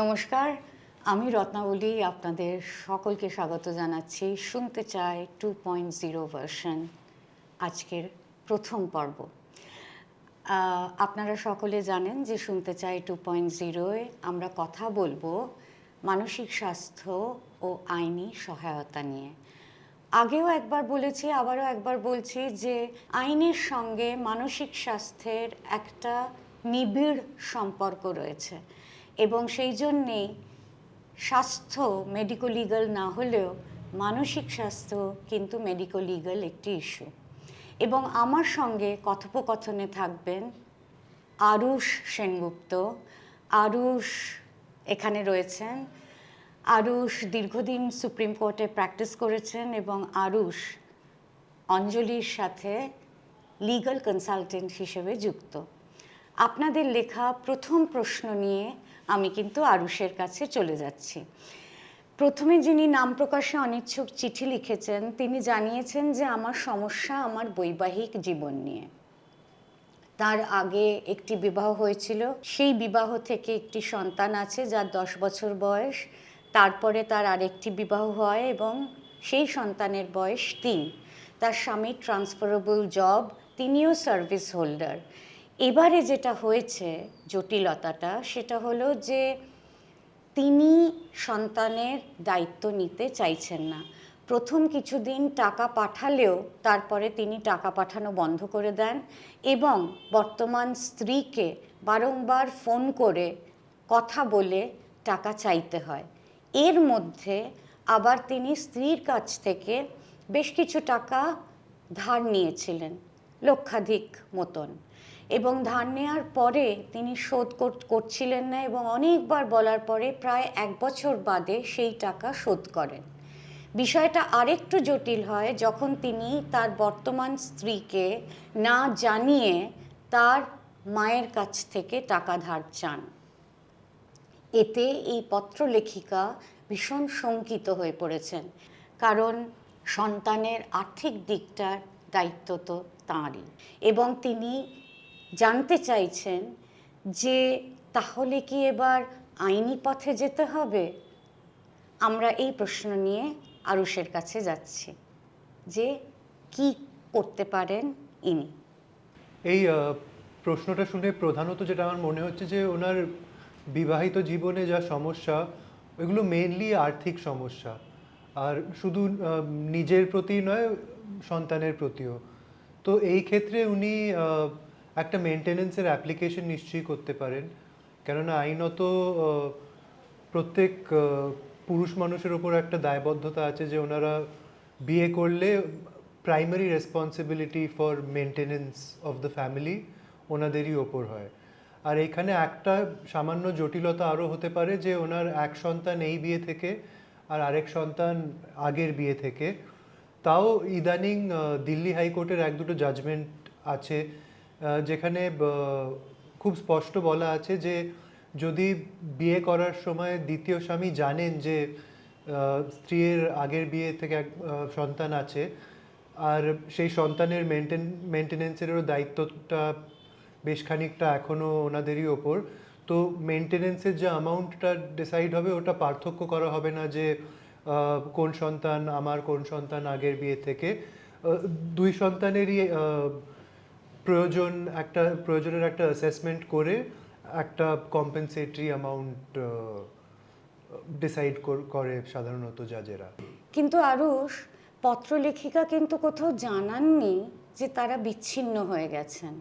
নমস্কার, আমি রত্নাবলী আপনাদের সকলকে স্বাগত জানাচ্ছি শুনতে চাই টু পয়েন্ট জিরো ভার্সন আজকের প্রথম পর্ব। আপনারা সকলে জানেন যে শুনতে চাই টু পয়েন্ট জিরোয় আমরা কথা বলব মানসিক স্বাস্থ্য ও আইনি সহায়তা নিয়ে। আগেও একবার বলেছি, আবারও একবার বলছি যে আইনের সঙ্গে মানসিক স্বাস্থ্যের একটা নিবিড় সম্পর্ক রয়েছে। এবং সেই জন্যেই স্বাস্থ্য মেডিকো লিগাল না হলেও মানসিক স্বাস্থ্য কিন্তু মেডিকো লিগাল একটি ইস্যু এবং আমার সঙ্গে কথোপকথনে থাকবেন আরুষ সেনগুপ্ত। আরুষ এখানে রয়েছেন। আরুষ দীর্ঘদিন সুপ্রিম কোর্টে প্র্যাকটিস করেছেন এবং আরুষ অঞ্জলির সাথে লিগ্যাল কনসালটেন্ট হিসেবে যুক্ত। আপনাদের লেখা প্রথম প্রশ্ন নিয়ে আমি কিন্তু আরুষের কাছে চলে যাচ্ছি। প্রথমে যিনি নাম প্রকাশে অনিচ্ছুক চিঠি লিখেছেন, তিনি জানিয়েছেন যে আমার সমস্যা আমার বৈবাহিক জীবন নিয়ে। তার আগে একটি বিবাহ হয়েছিল, সেই বিবাহ থেকে একটি সন্তান আছে যার দশ বছর বয়স, তারপরে তার আরেকটি বিবাহ হয় এবং সেই সন্তানের বয়স তিন। তার স্বামী ট্রান্সফারেবল জব তিনিও সার্ভিস হোল্ডার এবারে যেটা হয়েছে জটিলতাটা, সেটা হলো যে তিনি সন্তানের দায়িত্ব নিতে চাইছেন না। প্রথম কিছুদিন টাকা পাঠালেও তারপরে তিনি টাকা পাঠানো বন্ধ করে দেন এবং বর্তমান স্ত্রীকে বারংবার ফোন করে কথা বলে টাকা চাইতে হয়। এর মধ্যে আবার তিনি স্ত্রীর কাছ থেকে বেশ কিছু টাকা ধার নিয়েছিলেন, লক্ষাধিক মতন। এবং ধার নেওয়ার পরে তিনি শোধ করছিলেন না এবং অনেকবার বলার পরে প্রায় এক বছর বাদে সেই টাকা শোধ করেন। বিষয়টা আরেকটু জটিল হয় যখন তিনি তার বর্তমান স্ত্রীকে না জানিয়ে তার মায়ের কাছ থেকে টাকা ধার চান। এতে এই পত্রলেখিকা ভীষণ শঙ্কিত হয়ে পড়েছেন, কারণ সন্তানের আর্থিক দিকটার দায়িত্ব তো তাঁরই। এবং তিনি জানতে চাইছেন যে তাহলে কি এবার আইনি পথে যেতে হবে? আমরা এই প্রশ্ন নিয়ে আরুষের কাছে যাচ্ছি যে কি করতে পারেন ইনি? এই প্রশ্নটা শুনে প্রধানত যেটা আমার মনে হচ্ছে যে ওনার বিবাহিত জীবনে যা সমস্যা ওইগুলো মেইনলি আর্থিক সমস্যা। আর শুধু নিজের প্রতি নয়, সন্তানের প্রতিও। তো এই ক্ষেত্রে উনি একটা মেনটেনেন্সের অ্যাপ্লিকেশন নিশ্চয়ই করতে পারেন। কেননা আইনত প্রত্যেক পুরুষ মানুষের ওপর একটা দায়বদ্ধতা আছে যে ওনারা বিয়ে করলে primary responsibility for maintenance of the family ওনাদেরই ওপর হয়। আর এখানে একটা সামান্য জটিলতা আরও হতে পারে যে ওনার এক সন্তান এই বিয়ে থেকে আর আরেক সন্তান আগের বিয়ে থেকে। তাও ইদানিং দিল্লি হাইকোর্টের এক দুটো জাজমেন্ট আছে যেখানে খুব স্পষ্ট বলা আছে যে যদি বিয়ে করার সময় দ্বিতীয় স্বামী জানেন যে স্ত্রীর আগের বিয়ে থেকে এক সন্তান আছে, আর সেই সন্তানের মেনটেন মেনটেনেন্সেরও দায়িত্বটা বেশ খানিকটা এখনও ওনাদেরই ওপর, তো মেনটেনেন্সের যে অ্যামাউন্টটা ডিসাইড হবে, ওটা পার্থক্য করা হবে না যে কোন সন্তান আমার, কোন সন্তান আগের বিয়ে থেকে। দুই সন্তানেরই প্রয়োজন একটা প্রয়োজনের একটা অ্যাসেসমেন্ট করে একটা কম্পেনসেটরি অ্যামাউন্ট ডিসাইড করে সাধারণত জাজেরা কিন্তু আরুষ পত্রলেখিকা কিন্তু কোথাও জানাননি যে তারা বিচ্ছিন্ন হয়ে গেছেন।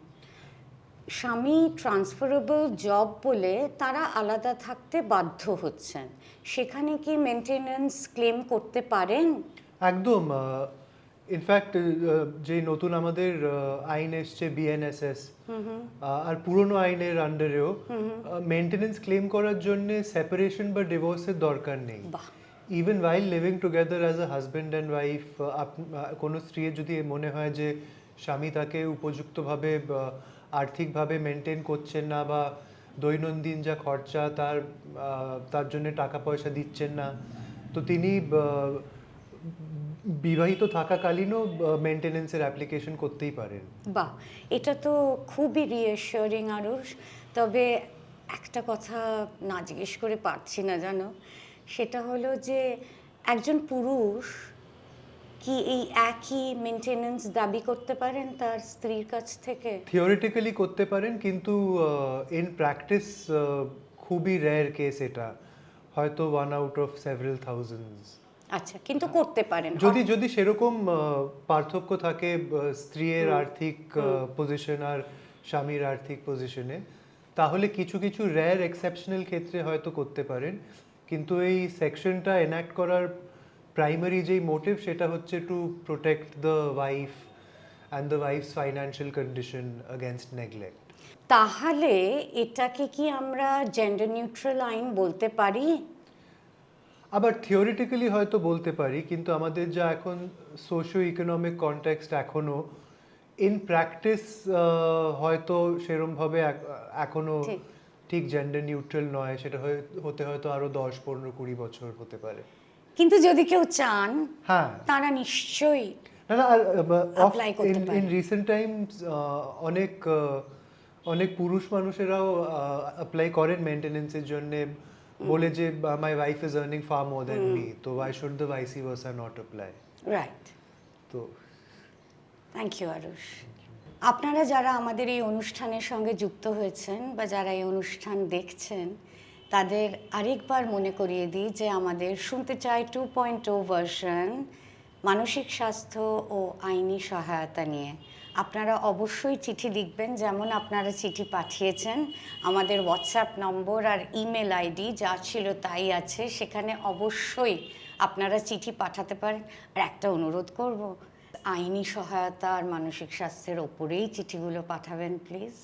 স্বামী ট্রান্সফারেবল জব বলে তারা আলাদা থাকতে বাধ্য হচ্ছেন। সেখানে কি মেনটেনেন্স ক্লেম করতে পারেন? একদম ইনফ্যাক্ট যে নতুন আমাদের আইন এসছে বিএনএসএস আর পুরনো আইনের আন্ডারেও মেনটেনেন্স ক্লেম করার জন্য সেপারেশন বা ডিভোর্সের দরকার নেই। Even while living together as a husband and wife কোনো স্ত্রীর যদি মনে হয় যে স্বামী তাকে উপযুক্তভাবে আর্থিকভাবে মেনটেন করছেন না বা দৈনন্দিন যা খরচা তার তার জন্য টাকা পয়সা দিচ্ছেন না তো তিনি বিবাহিত থাকাকালীনও মেনটেনেন্সের অ্যাপ্লিকেশন করতেই পারেন। বাহ এটা তো খুবই রিয়েশিওরিং আরুষ তবে একটা কথা না জিজ্ঞেস করে পারছি না জানো? সেটা হলো যে একজন পুরুষ কি এই একই মেনটেনেন্স দাবি করতে পারেন তার স্ত্রীর কাছ থেকে? থিওরিটিক্যালি করতে পারেন কিন্তু ইন প্র্যাকটিস খুবই রেয়ার কেস এটা। হয়তো one out of several thousands আচ্ছা কিন্তু করতে পারেন যদি যদি সেরকম পার্থক্য থাকে স্ত্রীর আর্থিক পজিশন আর স্বামীর আর্থিক পজিশনে তাহলে কিছু কিছু রেয়ার এক্সেপশনাল ক্ষেত্রে হয়তো করতে পারেন। কিন্তু এই সেকশনটা এনাক্ট করার প্রাইমারি যেই মোটিভ সেটা হচ্ছে to protect the wife and the wife's financial condition against neglect তাহলে এটাকে কি আমরা জেন্ডার নিউট্রাল আইন বলতে পারি? আবার থিওরিটিক্যালি হয়তো বলতে পারি কিন্তু আমাদের যা এখন সোশিও ইকোনমিক কনটেক্সট এখনও ইন প্র্যাকটিস হয়তো সেরমভাবে এক- এখনও ঠিক। জেন্ডার নিউট্রাল নয় সেটা হতে হয়তো আরও দশ পনেরো কুড়ি বছর হতে পারে কিন্তু যদি কেউ চান হ্যাঁ তারা নিশ্চয়ই না। ইন রিসেন্ট টাইমস অনেক অনেক পুরুষ মানুষেরাও অ্যাপ্লাই করেন মেনটেনেন্সের জন্য বলে যে my wife is earning far more than me তো why should the vice versa not apply right তো থ্যাংক ইউ আরুষ আপনারা যারা আমাদের এই অনুষ্ঠানের সঙ্গে যুক্ত হয়েছেন বা যারা এই অনুষ্ঠান দেখছেন তাদের আরেকবার মনে করিয়ে দিই যে আমাদের শুনতে চাই টু পয়েন্ট ও ভার্সন মানসিক স্বাস্থ্য ও আইনি সহায়তা নিয়ে। আপনারা অবশ্যই চিঠি লিখবেন, যেমন আপনারা চিঠি পাঠিয়েছেন। আমাদের হোয়াটসঅ্যাপ নম্বর আর ইমেল আইডি যা ছিল তাই আছে। সেখানে অবশ্যই আপনারা চিঠি পাঠাতে পারেন। আর একটা অনুরোধ করব, আইনি সহায়তা আর মানসিক স্বাস্থ্যের ওপরেই চিঠিগুলো পাঠাবেন প্লিজ